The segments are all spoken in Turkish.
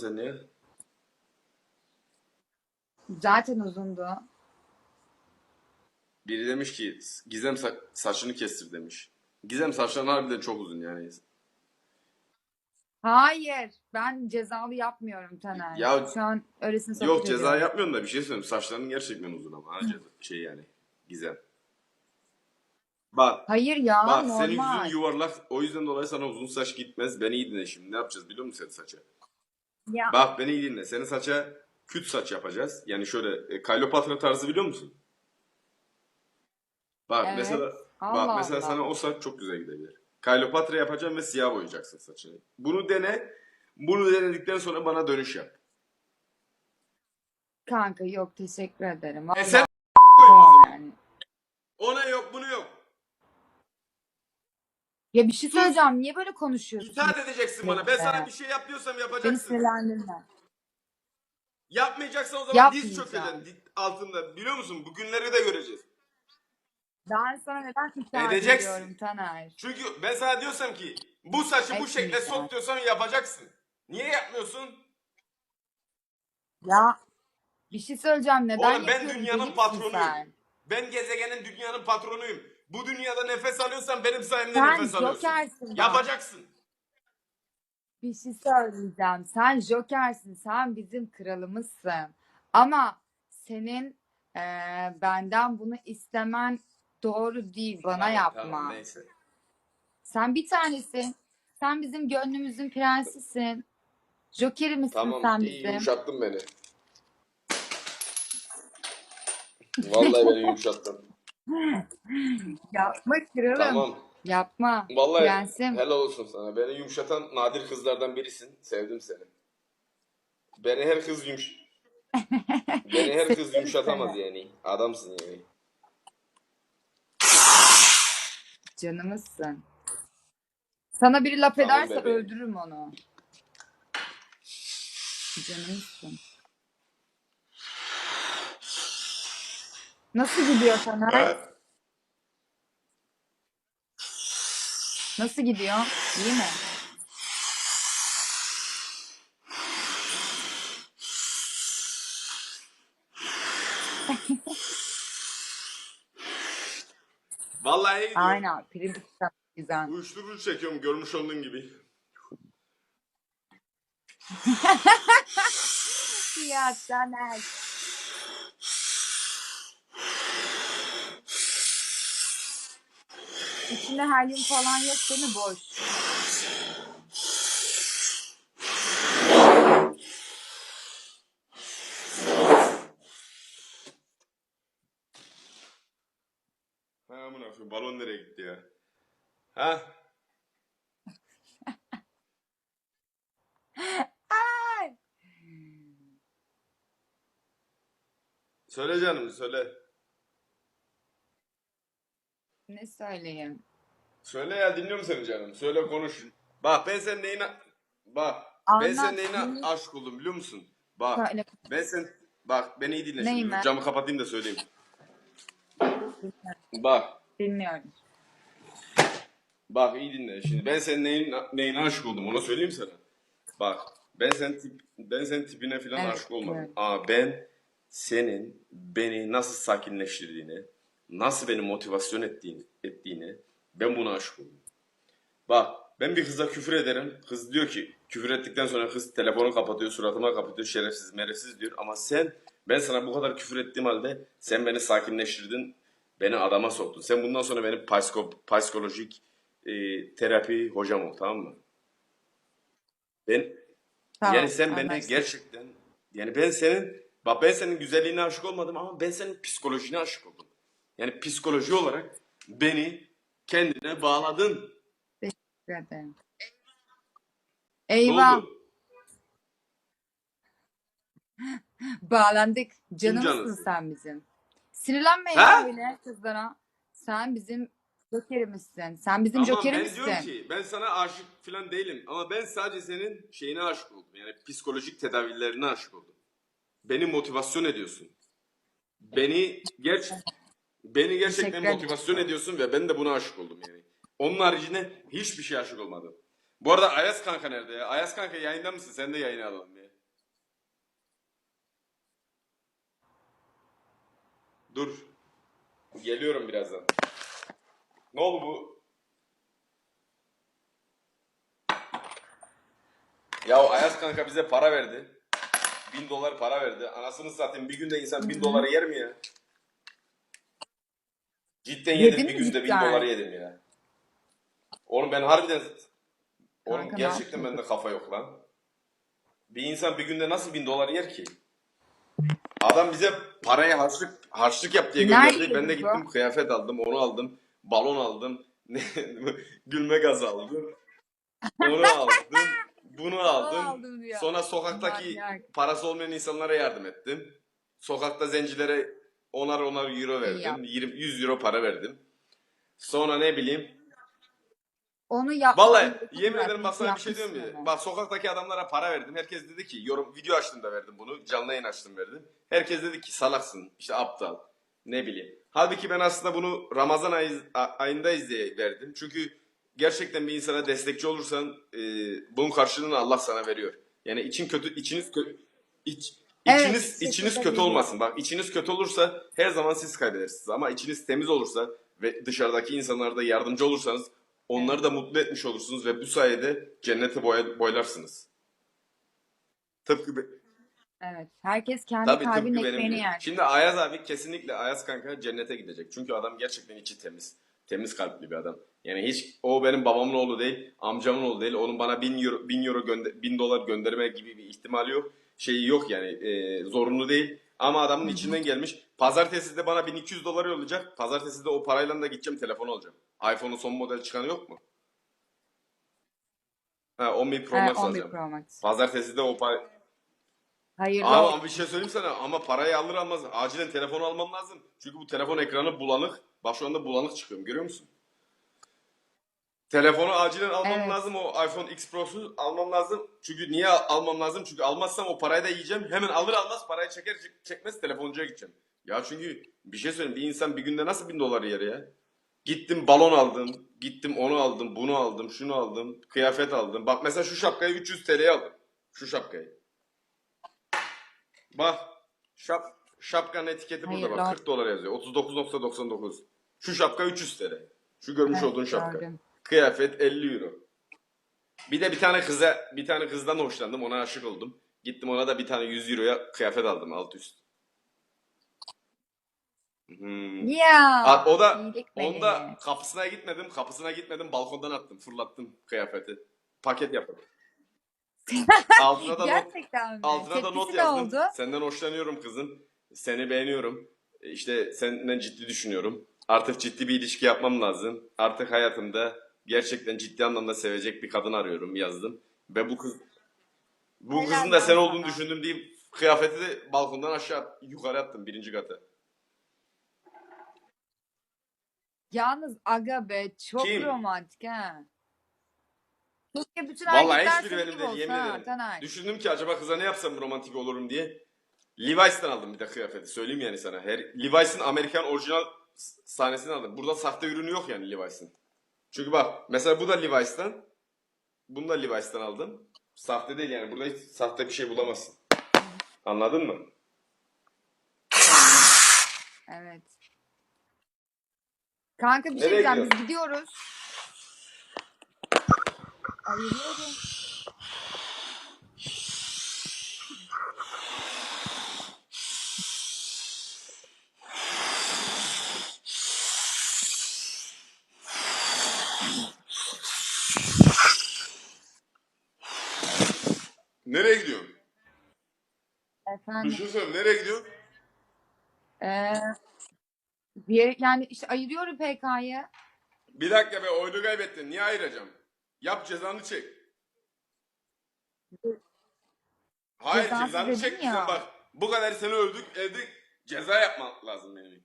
sen niye? Zaten uzundu. Biri demiş ki Gizem sa- saçını kestir demiş. Gizem saçların harbiden çok uzun yani. Hayır. Ben cezalı yapmıyorum Taner. Ya- Şu an öylesine sohbet Yok ceza ediyorum. yapmıyorum da bir şey söyleyeyim. Saçların gerçekten uzun ama. Ha, ceza, şey yani. Gizem. Bak. Hayır ya Bak senin normal. yüzün yuvarlak. O yüzden dolayı sana uzun saç gitmez. Beni iyi dinle şimdi. Ne yapacağız biliyor musun senin saça? Ya, Bak beni iyi dinle. Senin saça küt saç yapacağız. Yani şöyle e, Kleopatra tarzı biliyor musun? Bak Evet. mesela Allah bak mesela Allah. sana o saç çok güzel gidebilir. Kleopatra yapacağım ve siyah boyayacaksın saçını. Bunu dene. Bunu denedikten sonra bana dönüş yap. kanka yok teşekkür ederim. E Vallahi sen tamam yani. ona yok bunu yok. Ya bir şey söyleyeceğim. Niye böyle konuşuyorsun? İtaat edeceksin bana. Ben sana bir şey yap diyorsam Beni yapacaksın. sinirlendirme. Yapmayacaksan o zaman diz Yapmayacağım. çökeceksin di- altında. Biliyor musun? Bu günleri de göreceğiz. Ben sana neden Edeceksin. ediyorum Taner? Çünkü ben sana diyorsam ki bu saçı bu şekle Etmeyeceğim. sok diyorsam yapacaksın. Niye yapmıyorsun? Ya bir şey söyleyeceğim. Neden Oğlum ben yapıyorum? dünyanın Deli misin patronuyum. sen? Ben gezegenin dünyanın patronuyum. Bu dünyada nefes alıyorsan benim sayemde Sen nefes alıyorsun. jokersin bak. Yapacaksın. Bir şey söyleyeceğim. Sen jokersin. Sen bizim kralımızsın. Ama senin eee, benden bunu istemen doğru değil. Bana Tamam, yapma. Tamam, neyse. Sen bir tanesin. Sen bizim gönlümüzün prensisin. Jokerimizsin Tamam sen iyi bizim. yumuşattın beni. Vallahi beni yumuşattın. Yapma kralım. Tamam. Yapma. Vallahi Prensim. helal olsun sana. Beni yumuşatan nadir kızlardan birisin. Sevdim seni. Beni her kız yumuş... Beni her kız yumuşatamaz yani. Adamsın yani. Canımızsın. Sana biri laf Tamam ederse bebeğim. öldürürüm onu. Canımızsın. Nasıl gidiyor Taner? Nasıl gidiyor? İyi mi? Vallahi iyi gidiyor. Aynen. Prim güzel. Uyuşturucu çekiyorum görmüş olduğun gibi. Ya Taner. İçinde helyum falan yok değil mi? Boş. Ha amına koyayım balon nereye gitti ya? Ha? Ay! Söyle canım söyle. Ne söyleyeyim? Söyle ya dinliyorum seni canım. Söyle konuş. Bak ben senin neyine... Bak ben Anlat, senin neyine aşık oldum biliyor musun? Bak Söyle. ben sen... Bak beni iyi dinle şimdi. Neyime? Camı kapatayım da söyleyeyim. Bak. Dinliyorum. Bak iyi dinle. Şimdi ben senin neyin, neyine aşık oldum onu söyleyeyim sana. Bak ben sen tip, ben senin tipine falan Evet, aşık olmadım. evet. Ama ben senin beni nasıl sakinleştirdiğini, nasıl beni motivasyon ettiğini, ettiğini ben buna aşık oldum. Bak ben bir kıza küfür ederim. Kız diyor ki küfür ettikten sonra kız telefonu kapatıyor, suratıma kapatıyor, şerefsiz merefsiz diyor. Ama sen ben sana bu kadar küfür ettiğim halde sen beni sakinleştirdin, beni adama soktun. Sen bundan sonra benim psiko, psikolojik e, terapi hocam ol tamam mı? Ben Tamam, yani sen beni anlaştık. gerçekten yani ben senin bak ben senin güzelliğine aşık olmadım ama ben senin psikolojine aşık oldum. Yani psikoloji olarak beni kendine bağladın. Teşekkür ederim. Eyvah. Bağlandık. Canımsın sen bizim. Sinirlenme ya öyle kızlara. Sen bizim jokerimizsin. Sen bizim Ama ben jokerimizsin. diyorum ki ben sana aşık falan değilim ama ben sadece senin şeyine aşık oldum. Yani psikolojik tedavilerine aşık oldum. Beni motivasyon ediyorsun. Beni gerç Beni gerçekten motivasyon ediyorsun ve ben de buna aşık oldum yani. Onun haricinde hiçbir şey aşık olmadım. Bu arada Ayaz kanka nerede ya? Ayaz kanka yayında mısın? Sen de yayına alalım ya. Dur. Geliyorum birazdan. Ne oldu bu? Ya Ayaz kanka bize para verdi. Bin dolar para verdi. Anasını satayım bir günde insan bin doları yer mi ya? Cidden Yedin yedim mi bir günde bin cidden? doları yedim ya. Oğlum ben harbiden... Oğlum Kanka ne gerçekten bende kafa yok lan. Bir insan bir günde nasıl bin dolar yer ki? Adam bize parayı harçlık harçlık yap diye Nerede gönderdi. Ben de yedin bu? gittim kıyafet aldım, onu aldım, balon aldım, gülme gazı aldım. Onu aldım, bunu aldım. aldım diyor. Sonra sokaktaki Manyak. parası olmayan insanlara yardım ettim. Sokakta zencilere onar onar euro verdim. yaptın. 20 100 euro para verdim. Sonra ne bileyim Onu yap. Vallahi yemin ederim bak sana bir şey diyorum ya. Bak sokaktaki adamlara para verdim. Herkes dedi ki yorum video açtım da verdim bunu. Canlı yayın açtım verdim. Herkes dedi ki salaksın. işte aptal. Ne bileyim. Halbuki ben aslında bunu Ramazan ayı, a- ayında izleye verdim. Çünkü gerçekten bir insana destekçi olursan e, bunun karşılığını Allah sana veriyor. Yani için kötü içiniz kötü iç, Evet, içiniz içiniz kötü olmasın. Bak içiniz kötü olursa her zaman siz kaybedersiniz. Ama içiniz temiz olursa ve dışarıdaki insanlara da yardımcı olursanız onları da mutlu etmiş olursunuz ve bu sayede cennete boya- boylarsınız. Tıpkı be- Evet. Herkes kendi tabii kalbinin tıpkı benim ekmeğini gibi. yer. Şimdi Ayaz abi kesinlikle Ayaz kanka cennete gidecek. Çünkü adam gerçekten içi temiz. Temiz kalpli bir adam. Yani hiç o benim babamın oğlu değil, amcamın oğlu değil. Onun bana bin euro, bin euro gönder, bin dolar gönderme gibi bir ihtimali yok. Şeyi yok yani e, zorunlu değil. Ama adamın içinden gelmiş. Pazartesi de bana 1200 dolar yollayacak. Pazartesi de o parayla da gideceğim telefon alacağım. iPhone'un son model çıkanı yok mu? Ha 11 Pro Max 11 alacağım. Pro Max. Pazartesi de o para... Ama, olsun. ama bir şey söyleyeyim sana ama parayı alır almaz acilen telefon almam lazım. Çünkü bu telefon ekranı bulanık. Bak şu anda bulanık çıkıyorum görüyor musun? Telefonu acilen almam Evet. lazım o iPhone X Pro'su almam lazım. Çünkü niye al- almam lazım? Çünkü almazsam o parayı da yiyeceğim. Hemen alır almaz parayı çeker çek- çekmez telefoncuya gideceğim. Ya çünkü bir şey söyleyeyim bir insan bir günde nasıl bin dolar yer ya? Gittim balon aldım. Gittim onu aldım, bunu aldım, şunu aldım. Kıyafet aldım. Bak mesela şu şapkayı 300 TL'ye aldım. Şu şapkayı. Bak şap, şapkanın etiketi burada Hayırlı bak olsun. 40 dolar yazıyor. 39.99. Şu şapka 300 TL. Şu görmüş Evet, olduğun şapka. gördüm. Kıyafet 50 euro. Bir de bir tane kıza, bir tane kızdan hoşlandım. Ona aşık oldum. Gittim ona da bir tane 100 euroya kıyafet aldım alt üst. Hmm. Ya. Ha, o da iyilik onda meleği. kapısına gitmedim. Kapısına gitmedim. Balkondan attım. Fırlattım kıyafeti. Paket yaptım. altına da not, Gerçekten mi? altına da not Tepkisi ne yazdım. oldu? Senden hoşlanıyorum kızım. Seni beğeniyorum. İşte senden ciddi düşünüyorum. Artık ciddi bir ilişki yapmam lazım. Artık hayatımda gerçekten ciddi anlamda sevecek bir kadın arıyorum yazdım. Ve bu kız bu Helal kızın da sen olduğunu sana. düşündüm deyip kıyafeti de balkondan aşağı yukarı attım birinci kata. Yalnız aga be çok Kim? romantik ha. Keşke bütün Vallahi erkekler hiçbiri senin benim gibi değil olsa yemin ha, ederim. Tanay. Düşündüm ki acaba kıza ne yapsam romantik olurum diye. Levi's'ten aldım bir de kıyafeti. Söyleyeyim yani sana. Her Levi's'in Amerikan orijinal s- sahnesini aldım. Burada sahte ürünü yok yani Levi's'in. Çünkü bak mesela bu da Levi's'ten. Bunu da Levi's'ten aldım. Sahte değil yani. Burada hiç sahte bir şey bulamazsın. Anladın mı? Evet. Kanka bir şey diyeceğim biz gidiyoruz. Ayırıyorum. Nereye gidiyorsun? Efendim. Düşünsene nereye gidiyorsun? Ee, bir yere- yani işte ayırıyorum PK'yı. Bir dakika be oyunu kaybettin. Niye ayıracağım? Yap cezanı çek. Hayır Cezası cezanı dedin çek. ya. Sen bak bu kadar seni öldük evde ceza yapmak lazım benim.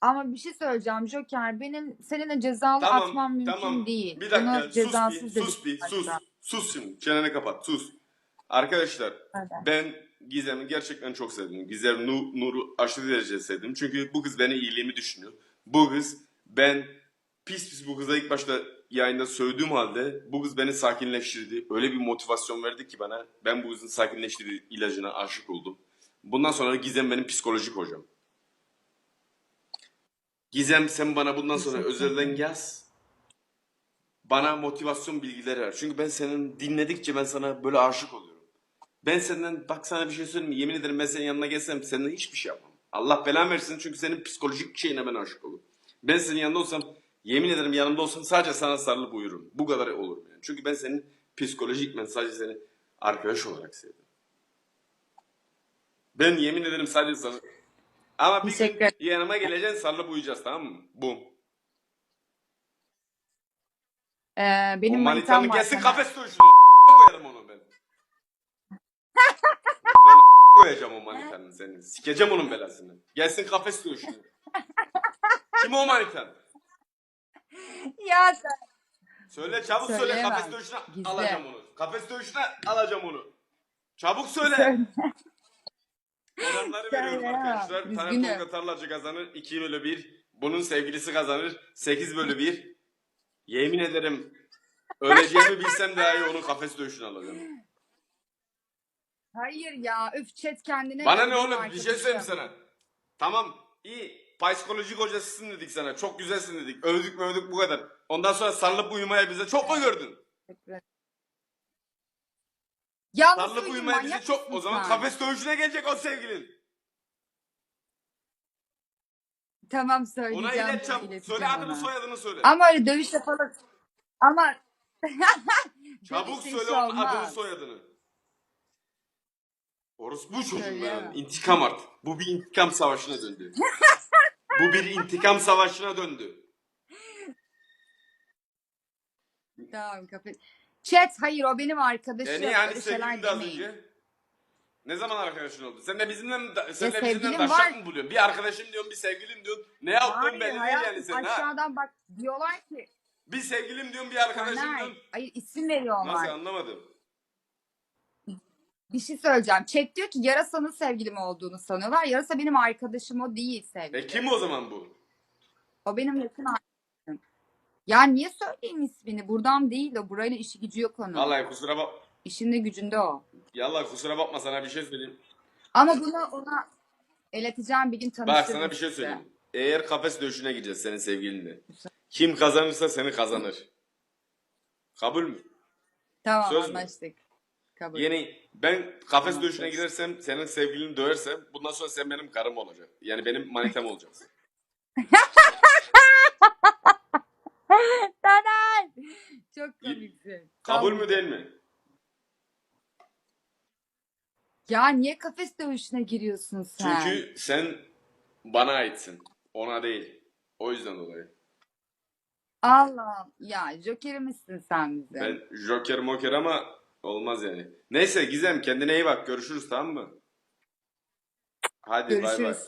Ama bir şey söyleyeceğim Joker. Benim seninle cezalı Tamam, atmam mümkün tamam. değil. Bir dakika Bunu sus bir, dedik sus bir, hatta. Sus. Şimdi. Çeneni kapat, sus. Arkadaşlar Hadi. ben Gizem'i gerçekten çok sevdim. Gizem Nu- Nur'u aşırı derecede sevdim. Çünkü bu kız benim iyiliğimi düşünüyor. Bu kız ben pis pis bu kıza ilk başta yayında sövdüğüm halde bu kız beni sakinleştirdi. Öyle bir motivasyon verdi ki bana. Ben bu kızın sakinleştirici ilacına aşık oldum. Bundan sonra Gizem benim psikolojik hocam. Gizem sen bana bundan sonra özelden yaz. Bana motivasyon bilgileri ver. Çünkü ben senin dinledikçe ben sana böyle aşık oluyorum. Ben senden bak sana bir şey söyleyeyim mi? Yemin ederim ben senin yanına gelsem senden hiçbir şey yapmam. Allah belamı versin çünkü senin psikolojik şeyine ben aşık olurum. Ben senin yanında olsam yemin ederim yanımda olsam sadece sana sarılıp uyurum. Bu kadar olurum yani. Çünkü ben senin psikolojik ben sadece seni arkadaş olarak sevdim. Ben yemin ederim sadece sana... Ama bir gün yanıma geleceksin sarılıp uyuyacağız tamam mı? Bum. Ee, benim o manitam manitanın var gelsin sana. kafes dövüşüne koyarım onu ben. ben koyacağım o manitanın senin. Sikeceğim onun belasını. Gelsin kafes dövüşüne. Kim o manitan? Ya sen- Söyle çabuk söyle Söyleyemem. kafes dövüşüne Gizli. alacağım onu. Kafes dövüşüne alacağım onu. Çabuk söyle. Söyle. Söyle veriyorum ya, arkadaşlar. Tane üzgünüm. Tolga Tarlacı kazanır. 2 bölü 1. Bunun sevgilisi kazanır. 8 bölü 1. Yemin ederim öleceğimi bilsem daha iyi onun kafes dövüşünü alacağım. Hayır ya öf chat kendine. Bana ne oğlum bir şey söyleyeyim sana. Tamam iyi psikolojik hocasısın dedik sana. Çok güzelsin dedik. Övdük mü övdük bu kadar. Ondan sonra sarılıp uyumaya bize çok mu gördün? Yalnız Sarılıp uyumaya bize çok... O zaman kafes dövüşüne gelecek o sevgilin. Tamam Ona söyleyeceğim. çabuk. ileteceğim Söyle adını ona. soyadını söyle. Ama öyle dövüş yapalım. Ama Çabuk söyle onun olmaz. adını soyadını. Orospu çocuğum Söyleyemem. ya. İntikam artık. Bu bir intikam savaşına döndü. Bu bir intikam savaşına döndü. Tamam kapat. Chat hayır o benim arkadaşım. Öyle şeyler sevgilin de az demeyin. önce? Ne zaman arkadaşın oldu? Sen de bizimle mi, sen de bizimle sevgilim taşak mı buluyorsun? Bir arkadaşım diyorsun, bir sevgilim diyorsun. Ne yaptın Hayır belli değil hayatım yani sen ha? aşağıdan bak diyorlar ki Bir sevgilim diyorsun, bir arkadaşım Taner. diyorsun. Hayır isim veriyorlar. Nasıl anlamadım. Bir şey söyleyeceğim. Chat diyor ki Yarasa'nın sevgilim olduğunu sanıyorlar. Yarasa benim arkadaşım o değil sevgilim. E kim o zaman bu? O benim yakın arkadaşım. Ya niye söyleyeyim ismini? Buradan değil o. Burayla işi gücü yok onun. Vallahi kusura bak. İşinde gücünde o. Yallah kusura bakma sana bir şey söyleyeyim. Ama bunu ona eleteceğim bir gün tanıştırırım Bak sana bir şey size. söyleyeyim. Eğer kafes dövüşüne gireceğiz senin sevgilinle. Kim kazanırsa seni kazanır. Kabul mü? Tamam Söz mü? anlaştık. Kabul. Yeni ben kafes Tamam, dövüşüne söz. gidersem senin sevgilini döversem bundan sonra sen benim karım olacak. Yani benim manitam olacaksın. Taner! Çok komiksin. Kabul mü değil mi? Ya niye kafes dövüşüne giriyorsun sen? Çünkü sen bana aitsin. Ona değil. O yüzden dolayı. Allah ya jokerimizsin sen bize. Ben joker moker ama olmaz yani. Neyse Gizem kendine iyi bak. Görüşürüz tamam mı? Hadi bay bay. Görüşürüz.